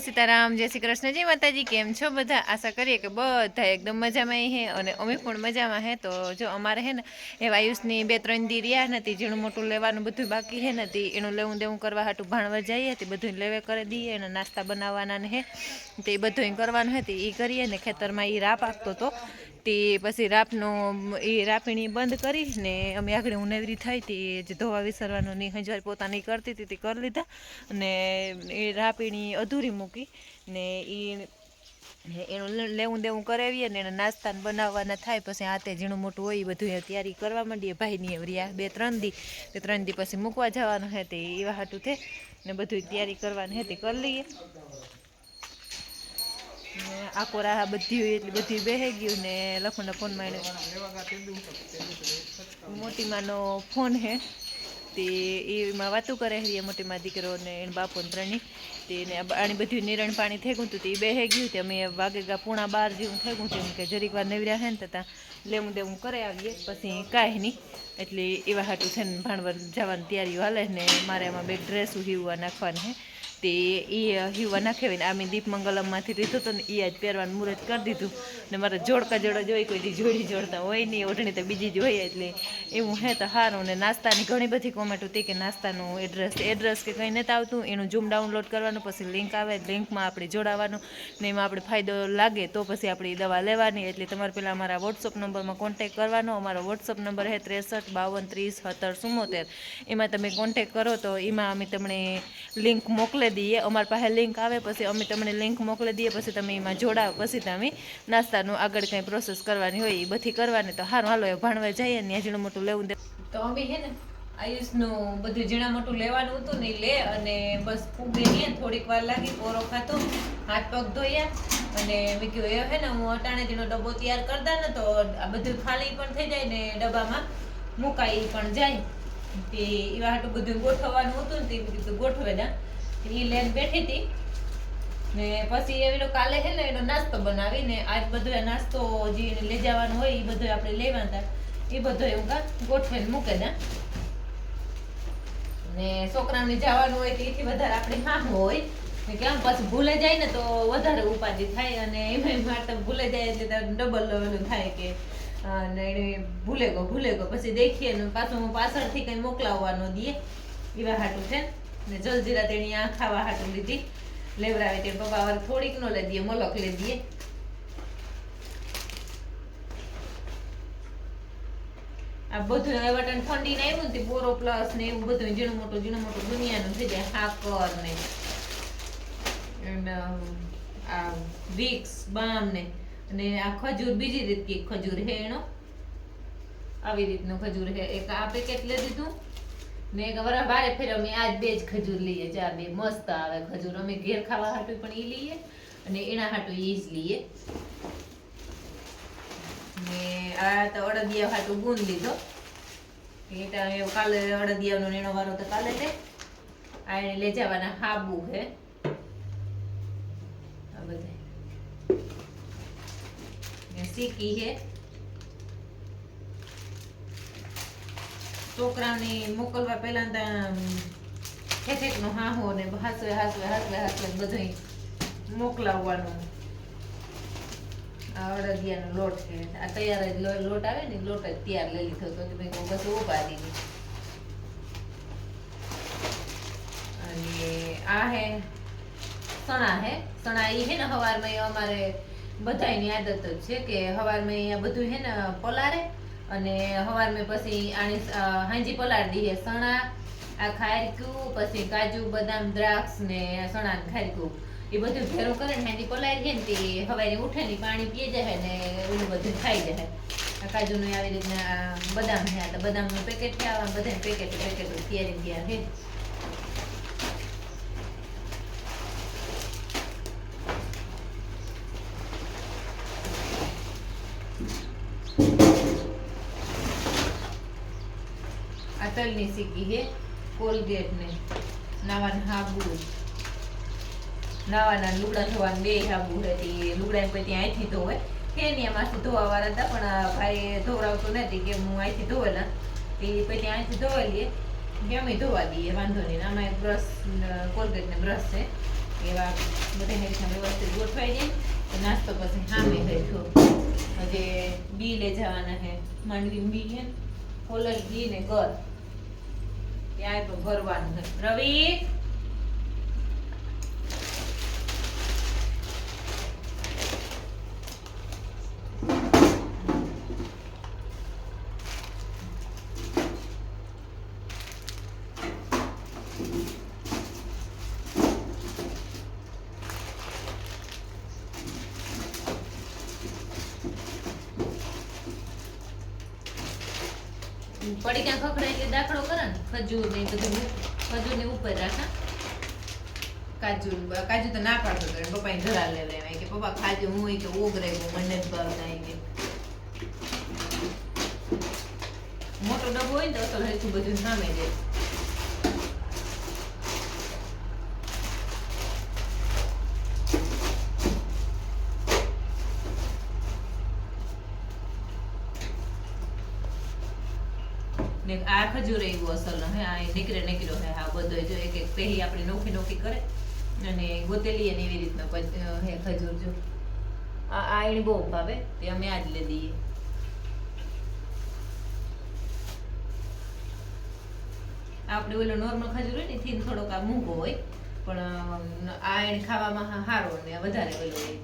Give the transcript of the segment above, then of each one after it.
સીતારામ, જય શ્રી કૃષ્ણ જય માતાજી, કેમ છો બધા? આશા કરીએ કે બધા એકદમ મજામાં હે અને અમે પણ મજામાં હે. તો જો અમારે હે ને, એ વાયુસની બે ત્રણ દી રહ્યા નથી ઝીણું મોટું લેવાનું બધું બાકી હે નથી એનું લેવું દેવું કરવા હાટું ભાણવા જઈએ, તે બધું લેવે કરી દઈએ અને નાસ્તા બનાવવાના ને હે. તે બધું કરવાનું હતી એ કરીએ ને, ખેતરમાં એ રાપ આપતો હતો તે પછી રાપનો, એ રાપીણી બંધ કરી ને અમે આગળ ઉનેવરી થઈ તે જ ધોવા વિસરવાનું ની હંજવાર પોતાની કરતી હતી તે કરી લીધા અને એ રાપીણી અધૂરી મૂકી ને એ એનું લેવું દેવું કરાવીએ ને એના નાસ્તાને બનાવવાના થાય, પછી હાથે ઝીણું મોટું હોય એ બધું એ તૈયારી કરવા માંડીએ. ભાઈની એવરિયા બે ત્રણ દી તે ત્રણ દી પછી મૂકવા જવાનું હે તે એવા હાટું છે ને બધું તૈયારી કરવાની હતી કરી લઈએ. ને આખો રાહ બધી એટલી બધી બેહી ગયું ને લખનના ફોનમાં એને મોટીમાનો ફોન હે. તે એમાં વાતું કરે છે મોટી માં દીકરો ને એને બાપો ને ત્રણેય. આની બધું નિરણ પાણી થઈ હતું તે બેહી ગયું. તે અમે વાગે ગા પૂણા બાર જેવું થઈ ગયું. હતું કે જરીક વાર નવરા હે ને તો ત્યાં લેવું દેવું કરે આવીએ. પછી કાંઈ નહીં. એટલે એવા હાટું છે ને ભાણવર જવાની તૈયારીઓ હાલે ને મારે એમાં બે ડ્રેસ હીવવા નાખવાની હે. તે એ હીવવા નાખેવી ને આમે દીપમંગલમમાંથી લીધું હતું ને એ આજ પહેરવાનું મુહૂર્ત કરી દીધું. ને મારે જોડકા જોડા જોઈ કોઈ જોડી જોડતા હોય નહીં, ઓઢણી તો બીજી જ હોય એટલે એવું હે તો સારું ને નાસ્તાની ઘણી બધી કોમેન્ટ હતી કે નાસ્તાનું એડ્રેસ એડ્રેસ કે કંઈ નથી આવતું. એનું ઝૂમ ડાઉનલોડ કરવાનું, પછી લિંક આવે લિંકમાં આપણે જોડાવાનું ને એમાં આપણે ફાયદો લાગે તો પછી આપણે દવા લેવાની. એટલે તમારે પહેલાં અમારા વોટ્સઅપ નંબરમાં કોન્ટેક કરવાનો. અમારો વોટ્સઅપ નંબર છે ત્રેસઠ, બાવન, ત્રીસ, સત્તર ચુમ્મોતેર એમાં તમે કોન્ટેક કરો તો એમાં અમે તમને લિંક મોકલી દઈએ, અમારી પાસે લિંક આવે, પછી અમે તમને લિંક મોકલી દઈએ, પછી તમે એમાં જોડાવ પછી તમે નાસ્તાનું આગળ કંઈ પ્રોસેસ કરવાની હોય, એ બધી કરવાની, તો સારું હાલો એ ભણવા જઈએ ને ઝીણું મોટું લેવું દે. તો અમે હે ને, આયુષનું બધું ઝીણા મોટું લેવાનું હતું ને લે, અને બસ ફૂગે નહીં થોડીક વાર લાગી, પોરો ખાતો હાથ પગ ધોયા, અને મેં કીધું, એ હે ને, હું અટાણે જેનો ડબ્બો તૈયાર કરતા ને, તો આ બધું ખાલી પણ થઈ જાય ને, ડબ્બામાં મુકાઈ પણ જાય. તે એવા હાટું બધું ગોઠવવાનું હતું ને, તે બધું ગોઠવે દા એ લેન બેઠી હતી ને પછી એનો કાલે છે ને એનો નાસ્તો બનાવીને આજ બધો એ નાસ્તો જે લઈ જવાનો હોય એ બધો આપણે લેવાના હતા. એ બધો એવું કા, ગોઠવીને મૂકે દા ને છોકરાને જવાનું હોય તો એથી વધારે આપણે હા હોય. ને કેમ, પાછું ભૂલે જાય ને તો વધારે ઉપાધિ થાય અને એમાં માટે ભૂલે જાય એટલે તો ડબલ ઓલું થાય કે અને એને ભૂલે ગયો ભૂલે ગયો. પછી દેખીએ ને પાછું પાછળથી કંઈ મોકલાવવાનો દઈએ એવા હાટું છે? ને જલજીરા તેની આ ખાવા હાટું લીધી. લેવડાવે તે પપ્પા વાર થોડીક નો લઈ દઈએ, મલક લઈ દઈએ. આ બધું હવે વટન ઠંડી ને આવ્યું ને તે બોરો પ્લસ ને એવું બધું, ઝીણું મોટું ઝીણું મોટું દુનિયાનું થઈ જાય, હાકર ને. આ વિક્સ, બામ ને. અને આ ખજૂર, બીજી રીત કે ખજૂર હે એનો. આવી રીતનું ખજૂર હે એક આ પેકેટ લઈ દીધું એક વરા બારે ફેર મેં આજ બે જ ખજૂર લઈએ, જા બે મસ્ત આવે ખજૂર. અમે ઘેર ખાવા હાટું પણ ઈ લઈએ અને એના હાટું ઈ જ લઈએ. ને આ તો અડદિયા હાટું ગુંદ લીધો. એ કાલે અડદિયાનો ને એનો વારો તો કાલે લે. આ એને લઈ જવાના હાબુ હે. આ બધા સીકી હે. છોકરાને મોકલવા પહેલા ત્યાં ઠેઠેક નો હાહો ને હાસવે હાસવે હાસવે હાસવે બધું મોકલાવવાનું. આ અડદિયાનો લોટ છે. આ તૈયાર જ લોટ આવે ને, લોટ જ તૈયાર લઈ લીધો તો કે ભાઈ બધું ઊભા દીધી અને આ હે સણા હે, સણા એ હે ને હવારમાં અમારે બધાયની આદત જ છે કે હવારમાં અહીંયા બધું હે ને પલારે અને હવારમાં પછી આની હાંજી પલાળ દઈએ સણા, આ ખારકું, પછી કાજુ, બદામ, દ્રાક્ષ ને સણા ખારકું. એ બધું ભેરું કરે ને હાંજી પલારી ને તે હવારે ઉઠે ને પાણી પીએ જાય ને એનું બધું ખાઈ જાય. આ કાજુનું આવી રીતના બદામ છે બદામનું પેકેટ છે, આવા બધા પેકેટ પેકેટ તૈયારી ગયા છે. તલની સિક્કી છે કોલગેટ ને નાવાના હાબુ નાવાના લુગડા ધોવાના બે હાબુ હતી લુગડા ત્યાં અહીંથી ધોવે. કે નહીં એમાંથી ધોવા વાળા હતા, પણ ભાઈ ધોવડાવતો નથી કે હું અહીંથી ધોવેલા. એ પછી અહીંથી ધોવા લઈએ અમે ધોવા દઈએ, વાંધો નહીં. આમાં એક બ્રશ કોલગેટ ને બ્રશ છે. એવા બધા રીતના વ્યવસ્થિત ગોઠવાઈ જાય તો નાસ્તો પછી સામે હેઠો હજી બી લે જવાના હે. માંડવી બી હે ફોલલ બી ને ઘર તો ભરવાનું હે રવિ ક્યાં ખખડાય એટલે દાખલો કરે ને, ખજૂર ને બધું ખજૂર ને ઉપર રાખે. કાજુ કાજુ તો ના પાડતો હતો પપ્પા ધરા લે લે કે પપ્પા ખાજુ, હું કે ઓગરે મને જ ભાવતા ઈ કે. મોટો ડબ્બો હોય ને તો હજુ બધું સામે જાય ને આ ખજૂર એવું અસલ, હે, આ નીકળે, નીકળ્યો, હે, આ બધો જો એક એક પહેરી આપણે નોખી નોખી કરે. અને ગોતેલી અને એવી રીતના હે, ખજૂર જો. આ આયણ બહુ ભાવે, તે અમે આજ લઈ દઈએ આપણે ઓલો નોર્મલ ખજૂર હોય ને થી થોડોક આ મૂંગો હોય, પણ આ એને ખાવામાં સારો ને, વધારે ઓલો હોય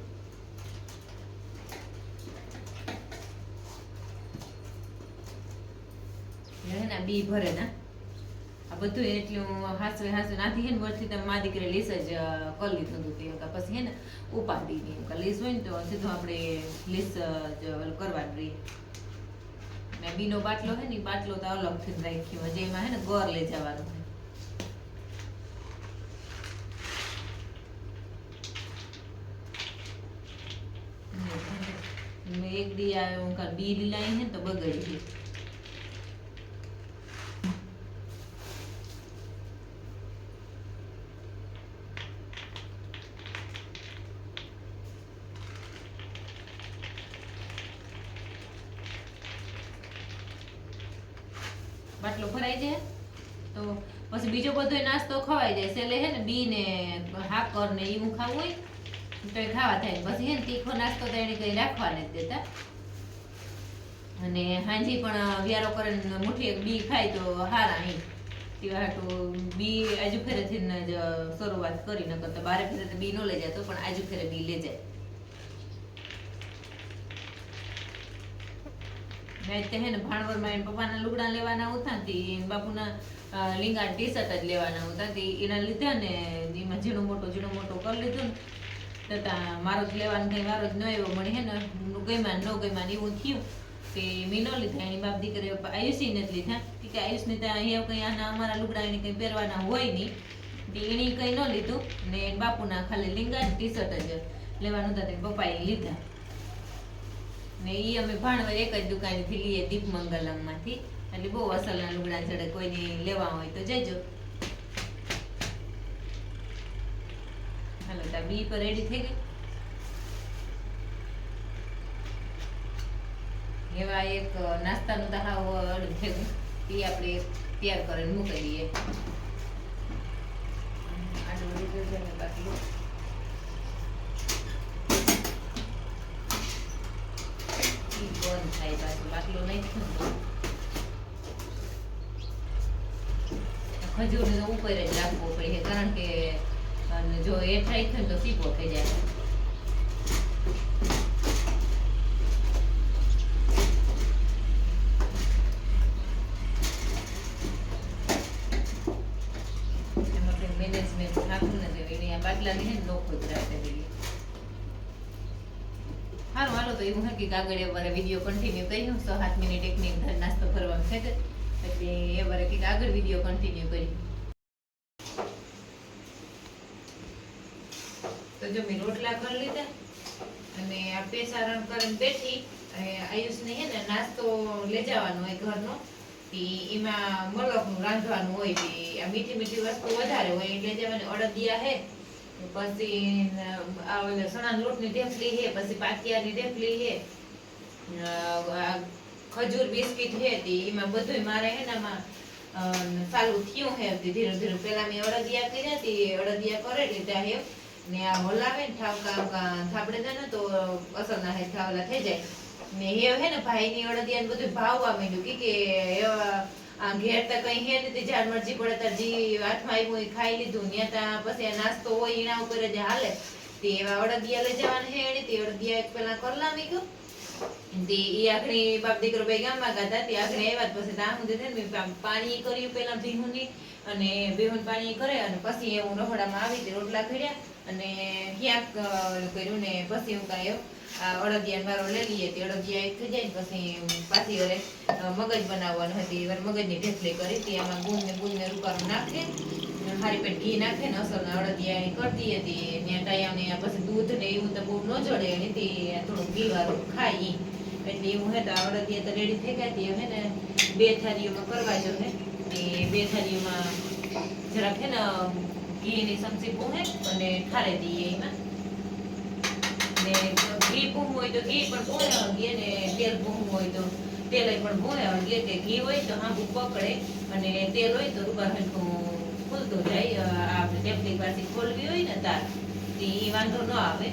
હે બી ભરે ના. આ બધું એટલું હાસવે હાસવે નાથી હે ને વર્ષથી તમે મા દીકરી લીસ જ કરી લીધું હતું તે. પછી હે ને ઉપાડી ની એમ લીસ હોય ને તો સીધું આપણે લીસ જ કરવાનું રહીએ ને બીનો બાટલો હે ને બાટલો તો અલગથી જ રાખ્યો. હજી એમાં હે ને ગોર લઈ જવાનું મેં એક દી આવ્યો બી લીલાઈ હે તો બગડી ગઈ. બાટલો ભરાઈ જાય. તો પછી બીજો બધો નાસ્તો ખવાઈ જાય. છેલ્લે હે ને બી ને હાકર ને એવું ખાવું હોય તો એ ખાવા થાય. પછી હે ને તીખો નાસ્તો તો એને કઈ રાખવા નથી દેતા અને હાંજી પણ વ્યારો કરે મુઠી એક બી ખાય તો હારા અહીં તેવા હાટુ બી આજુ ફેરેથી જ શરૂઆત કરી ન કરતા બારે ફેરે તો બી નો લઈ જતો પણ આજુ ફેરે બી લઈ જાય. તે હે ને એને પપ્પાના લુગડા લેવાના હતા એને બાપુના લીંગા ટી શર્ટ જ લેવાના હતા તે એના લીધા ને એમાં ઝીણો મોટો ઝીણો મોટો કરી લીધું ને. તથા મારો જ લેવાનો કંઈ મારો જ ન આવ્યો મને હે ને ગઈમાં ન ગઈમાં એવું થયું. કે મેં ન લીધા, એની બાપ દીકરી આયુષી ને જ લીધા. કે કે આયુષને ત્યાં અહીંયા કંઈ આના અમારા લુગડા એને કંઈ પહેરવાના હોય નહીં. તે એણે કંઈ ન લીધું ને એ બાપુના ખાલી લીંગા ટી શર્ટ જ લેવાનું હતા તે પપ્પાએ લીધા. ને ઈ અમે ભાણવર એક જ દુકાનેથી લઈએ દીપ મંગલમમાંથી એટલે બહુ અસલના લુગડા ચડે, કોઈની લેવા હોય તો જજો. હાલો તા બી પર રેડી થઈ ગઈ? એવા એક નાસ્તાનું તો હાવ અડું થયું એ આપણે તૈયાર કરીને મૂકી દઈએ આટલું લીધું છે ને બાકી ઈ બંધ થાય પાછું બાટલો નહીં થયું ખજૂર ઉપર જ રાખવો પડે, કારણ કે જો એ થાય તો સીપો થઈ જાય એમાં કંઈ મેનેજમેન્ટ થાતું નથી એને આ બાટલાની હે ને નોખો જ રાખે દઈએ હાલો તો કે આગળ એ વારે વીડિયો કન્ટિન્યુ કર્યું સો સાત મિનિટ એક મિનિટ ઘર નાસ્તો કરવાનો છે એટલે એ વારે કંઈક આગળ વીડિયો કન્ટિન્યુ કરી. તો જો મેં રોટલા કરી લીધા, અને આ પેસારણ કરીને બેઠી આયુષને હે ને નાસ્તો લઈ જવાનો હોય ઘરનો એમાં મલકનું રાંધવાનું હોય આ મીઠી મીઠી વસ્તુ વધારે હોય એટલે જવાની, અડદિયા હે પછી આ ચણાના લોટની ઢેફલી હે પછી પાતિયાની ઢેફલી હે ખજૂર, બિસ્કિટ હે એમાં બધુંય મારે હે ચાલુ થયું હે ધીરે ધીરે પેલા મેં અડદિયા કર્યા હતી અડદિયા કરે લીધા હે ને આ હલાવે ને ઠાવકા થાપડે દે ને તો અસર ના હે થઈ જાય. ને હે ને ભાઈની અડદિયા ને બધું ભાવવા માંડ્યું. કે, એવા આ ઘેર તો કઈ હે નથી જાર મરજી પડે તો જી હાથમાં આવ્યું એ ખાઈ લીધું ને ત્યાં પછી નાસ્તો હોય એના ઉપર જ હાલે. તે અડદિયા લઈ જવાના હે એની તે અડદિયા એક પેલા કરલામી ગયો તે ઈ આખણી બાપ દીકરો ભાઈ ગામમાં ગયા હતા, તે આવ્યા પછી ત્યાં છે ને પાણી કર્યું પેલા ભીહુની, અને ભીહુન પાણી કરે, અને પછી હું રહોડામાં આવી તે રોટલા કર્યા, અને ક્યાંક કર્યું ને પછી હું કાંઈ આ અડદિયા મારો લઈ લઈએ તે અડદિયા એક થઈ જાય પછી પાછી વરે મગજ બનાવવાનું હતી વરે મગજની ઢેફલી કરી હતી એમાં ગુણ ને ગુણ ને રૂપારું નાખે હારી પેટ ઘી નાખે ને અસલ અડદિયા એ કરતી હતી ત્યાં ટાયા ને પછી દૂધ ને એવું તો બહુ ન જડે એની થોડું ઘી વાળું ખાઈ એટલે એવું હે તો અડદિયા તો રેડી થઈ ગયા હતી હે ને બે થાળીઓમાં કરવા જો હે. તે બે થાળીઓમાં જરાક હે ને ઘીની સમસી પૂહે અને ઠારે દઈએ એમાં. ને ઘી પૂહવું હોય તો ઘી પણ પૂહે હળગીએ ને તેલ પૂહવું હોય તો તેલ પણ પૂહે હળગીએ કે ઘી હોય તો હાંભું પકડે અને તેલ હોય તો રૂબા હરખું ખુલતું જાય. આપણે ટેપલી પાસે ખોલવી હોય ને તાર, તે ઈ વાંધો ન આવે.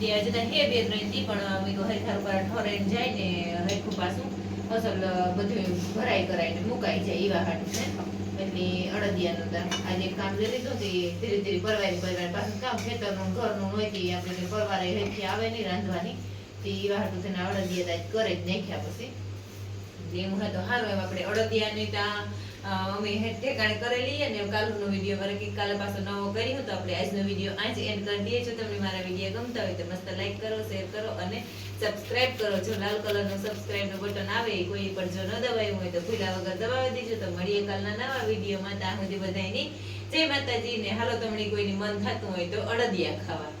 તે હજી હે બે ત્રણ પણ હરખા ઉપર ઠરાઈને જાય ને હરખું પાછું અસલ અ, બધું ભરાઈ કરાઈને મુકાઈ જાય એવા હાટું છે. એટલે અડદિયાનું દાન આજે કામ લઈ લીધું તે ધીરે ધીરે પરવારી પરવારી પાછું કામ ખેતરનું ને ઘરનું હોય તે આપણે પરવારે હેઠી આવે નહીં રાંધવાની તે એવા હાટું થઈને અડદિયા કરે જ નાખ્યા પછી. એવું હોય તો સારું એમ આપણે અડદિયાની ત્યાં અમે હે ઠેકાણે કરેલી અને કાલનો વીડિયો વરે કે કાલે પાછો નવો કરી હતો, આપણે આજનો વીડિયો આજ એન્ડ કરી દઈએ જો તમને મારા વીડિયો ગમતા હોય તો મસ્ત લાઈક કરો શેર કરો અને સબસ્ક્રાઇબ કરો. જો લાલ કલરનો સબસ્ક્રાઇબનું બટન આવે કોઈ પણ જો ન દબાવ્યું હોય તો ભૂલા વગર દબાવી દેજો. તો મળીએ કાલના નવા વિડીયોમાં ત્યાં સુધી બધાયની જય માતાજી ને હાલો, તમને કોઈની મન થતું હોય તો અડદિયા ખાવા.